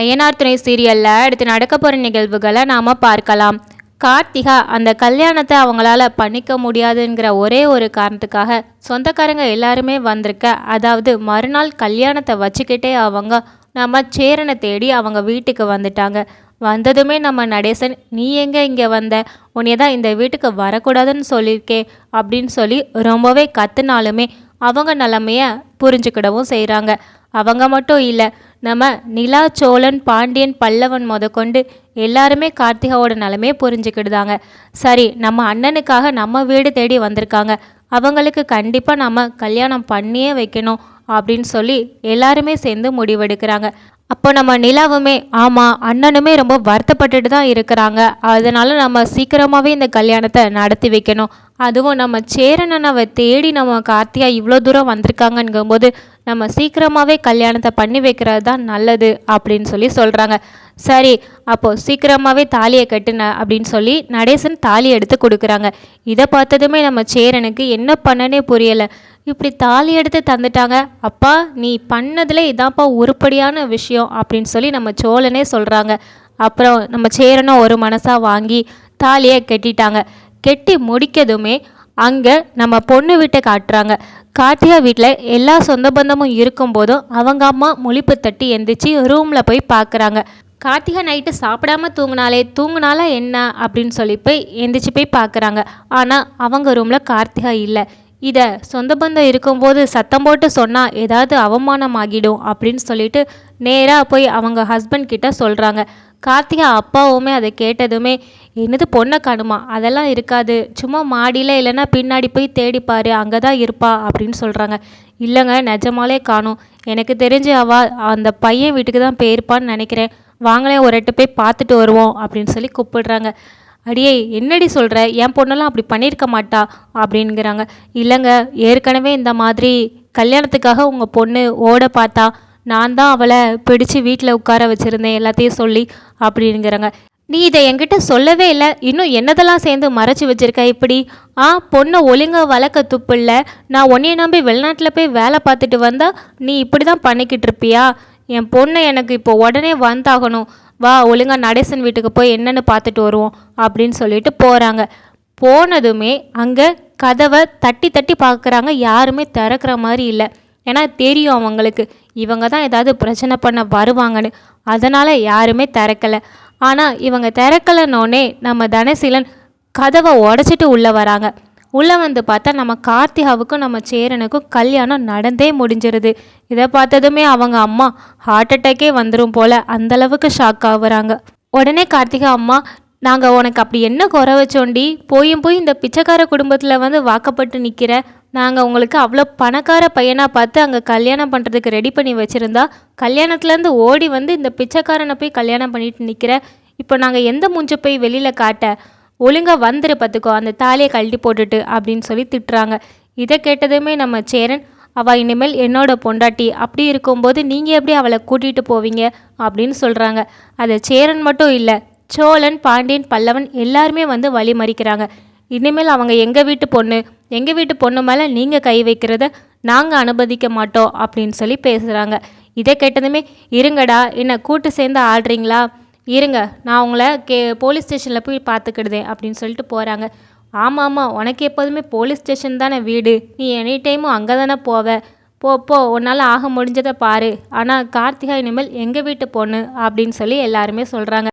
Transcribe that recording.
ஐயனார் துணை சீரியலில் அடுத்து நடக்க போகிற நிகழ்வுகளை நாம் பார்க்கலாம். கார்த்திகா அந்த கல்யாணத்தை அவங்களால பண்ணிக்க முடியாதுங்கிற ஒரே ஒரு காரணத்துக்காக சொந்தக்காரங்க எல்லாருமே வந்திருக்க அதாவது மறுநாள் கல்யாணத்தை வச்சுக்கிட்டே அவங்க நம்ம சேரனை தேடி அவங்க வீட்டுக்கு வந்துட்டாங்க. வந்ததுமே நம்ம நடேசன் நீ எங்கே இங்கே வந்த? உன்னைய தான் இந்த வீட்டுக்கு வரக்கூடாதுன்னு சொல்லியிருக்கே அப்படின்னு சொல்லி ரொம்பவே கத்துனாலுமே அவங்க நிலமைய புரிஞ்சுக்கிடவும் செய்கிறாங்க அவங்க மட்டும் இல்லை நம்ம நிலா சோழன் பாண்டியன் பல்லவன் முதற்கொண்டு எல்லாருமே கார்த்திகாவோட நிலமே புரிஞ்சுக்கிடுதாங்க. சரி நம்ம அண்ணனுக்காக நம்ம வீடு தேடி வந்திருக்காங்க. அவங்களுக்கு கண்டிப்பாக நம்ம கல்யாணம் பண்ணியே வைக்கணும் அப்படின்னு சொல்லி எல்லாருமே சேர்ந்து முடிவெடுக்கிறாங்க. அப்போ நம்ம நிலாவுமே ஆமாம் அண்ணனுமே ரொம்ப வருத்தப்பட்டுட்டு தான் இருக்கிறாங்க. அதனால் நம்ம சீக்கிரமாகவே இந்த கல்யாணத்தை நடத்தி வைக்கணும். அதுவும் நம்ம சேரனவை தேடி நம்ம கார்த்திகா இவ்வளோ தூரம் வந்திருக்காங்கங்கும்போது நம்ம சீக்கிரமாகவே கல்யாணத்தை பண்ணி வைக்கிறது தான் நல்லது அப்படின்னு சொல்லி சொல்கிறாங்க சரி அப்போது சீக்கிரமாகவே தாலியை கட்டுன அப்படின்னு சொல்லி நடேசன் தாலி எடுத்து கொடுக்குறாங்க. இதை பார்த்ததுமே நம்ம சேரனுக்கு என்ன பண்ணனே புரியலை. இப்படி தாலி எடுத்து தந்துட்டாங்க. அப்பா நீ பண்ணதில் இதான்ப்பா உருப்படியான விஷயம் அப்படின்னு சொல்லி நம்ம சோழனே சொல்கிறாங்க அப்புறம் நம்ம சேரனும் ஒரு மனசாக வாங்கி தாலியை கட்டிட்டாங்க. கெட்டி முடிக்கதுமே அங்கே நம்ம பொண்ணு வீட்டை காட்டுறாங்க. காட்டியா வீட்டில் எல்லா சொந்த பந்தமும் இருக்கும்போதும் அவங்க அம்மா முழிப்பு தட்டி எந்திரிச்சு ரூமில் போய் பார்க்குறாங்க கார்த்திகா நைட்டு சாப்பிடாம தூங்கினாலே தூங்கினாலா என்ன? அப்படின்னு சொல்லி போய் எந்திரிச்சு போய் பார்க்குறாங்க. ஆனால் அவங்க ரூமில் கார்த்திகா இல்லை. இதை சொந்த பந்தம் இருக்கும்போது சத்தம் போட்டு சொன்னால் ஏதாவது அவமானம் ஆகிடும் அப்படின்னு சொல்லிட்டு நேராக போய் அவங்க ஹஸ்பண்ட் கிட்ட சொல்கிறாங்க கார்த்திகா அப்பாவுமே அதை கேட்டதுமே என்னது பொண்ணை காணுமா? அதெல்லாம் இருக்காது. சும்மா மாடியில் இல்லைன்னா பின்னாடி போய் தேடிப்பார் அங்கே தான் இருப்பா. அப்படின்னு சொல்கிறாங்க இல்லைங்க நிஜமாலே காணும். எனக்கு தெரிஞ்சு அவா அந்த பையன் வீட்டுக்கு தான் போயிருப்பான்னு நினைக்கிறேன். வாங்களே ஒரு எட்டு போய் பார்த்துட்டு வருவோம் அப்படின்னு சொல்லி கூப்பிடுறாங்க. அடியே என்னடி சொல்கிற என் பொண்ணெல்லாம் அப்படி பண்ணியிருக்க மாட்டா அப்படிங்கிறாங்க. இல்லைங்க ஏற்கனவே இந்த மாதிரி கல்யாணத்துக்காக உங்கள் பொண்ணு ஓட பார்த்தா நான் தான் அவளை பிடிச்சு வீட்டில் உட்கார வச்சுருந்தேன் எல்லாத்தையும் சொல்லி அப்படிங்கிறாங்க. நீ இதை என்கிட்ட சொல்லவே இல்லை. இன்னும் என்னதெல்லாம் சேர்ந்து மறைச்சி வச்சுருக்க இப்படி? ஆ பொண்ணை ஒழுங்காக வளர்க்க துப்பில்ல நான் உன்னைய நம்பி வெளிநாட்டில் போய் வேலை பார்த்துட்டு வந்தால் நீ இப்படி தான் பண்ணிக்கிட்டு இருப்பியா? என் பொண்ணை எனக்கு இப்போ உடனே வந்தாகணும். வா ஒழுங்காக நடேசன் வீட்டுக்கு போய் என்னென்னு பார்த்துட்டு வருவோம் அப்படின்னு சொல்லிட்டு போகிறாங்க போனதுமே அங்கே கதவை தட்டி தட்டி பார்க்குறாங்க யாருமே திறக்கிற மாதிரி இல்லை. ஏன்னா தெரியும் அவங்களுக்கு. இவங்க தான் ஏதாவது பிரச்சனை பண்ண வருவாங்கன்னு. அதனால் யாருமே திறக்கலை. ஆனால் இவங்க திறக்கலைன்னொன்னே நம்ம தனசீலன் கதவை உடச்சிட்டு உள்ளே வராங்க. உள்ளே வந்து பார்த்தா நம்ம கார்த்திகாவுக்கும் நம்ம சேரனுக்கும் கல்யாணம் நடந்தே முடிஞ்சிருது. இதை பார்த்ததுமே அவங்க அம்மா ஹார்ட் அட்டாக்கே வந்துடும் போல் அந்தளவுக்கு ஷாக் ஆகுறாங்க. உடனே கார்த்திகா அம்மா நாங்கள் உனக்கு அப்படி என்ன குறை வச்சோண்டி? போயும் போய் இந்த பிச்சைக்கார குடும்பத்தில் வந்து வாக்கப்பட்டு நிற்கிற நாங்கள் உங்களுக்கு அவ்வளோ பணக்கார பையனாக பார்த்து அங்கே கல்யாணம் பண்ணுறதுக்கு ரெடி பண்ணி வச்சுருந்தா கல்யாணத்துலேருந்து ஓடி வந்து இந்த பிச்சைக்காரனை போய் கல்யாணம் பண்ணிட்டு நிற்கிற இப்போ நாங்கள் எந்த மூஞ்ச போய் வெளியில் காட்ட? ஒழுங்காக வந்துரு பார்த்துக்கோ அந்த தாலியை கழட்டி போட்டுட்டு அப்படின்னு சொல்லி திட்டுறாங்க. இதை கேட்டதுமே நம்ம சேரன் அவள் இனிமேல் என்னோட பொண்டாட்டி. அப்படி இருக்கும்போது நீங்கள் எப்படி அவளை கூட்டிகிட்டு போவீங்க? அப்படின்னு சொல்கிறாங்க அது சேரன் மட்டும் இல்லை சோழன் பாண்டியன் பல்லவன் எல்லாருமே வந்து வழி மறிக்கிறாங்க. இனிமேல் அவங்க எங்கள் வீட்டு பொண்ணு எங்கள் வீட்டு பொண்ணு மேலே நீங்கள் கை வைக்கிறத நாங்கள் அனுமதிக்க மாட்டோம் அப்படின்னு சொல்லி பேசுகிறாங்க இதை கேட்டதுமே இருங்கடா என்னை கூட்டு சேர்ந்து ஆடுறீங்களா இருங்க நான் உங்களை கே போலீஸ் ஸ்டேஷனில் போய் பார்த்துக்கிடுதேன் அப்படின்னு சொல்லிட்டு போகிறாங்க ஆமாம் ஆமாம் உனக்கு எப்போதுமே போலீஸ் ஸ்டேஷன் தானே வீடு. நீ எனி டைமும் அங்கே தானே போவ. போ போ உன்னால் ஆக முடிஞ்சதை பாரு. ஆனால் கார்த்திகா இனிமேல் எங்கள் வீட்டு பொண்ணு? அப்படின்னு சொல்லி எல்லாருமே சொல்கிறாங்க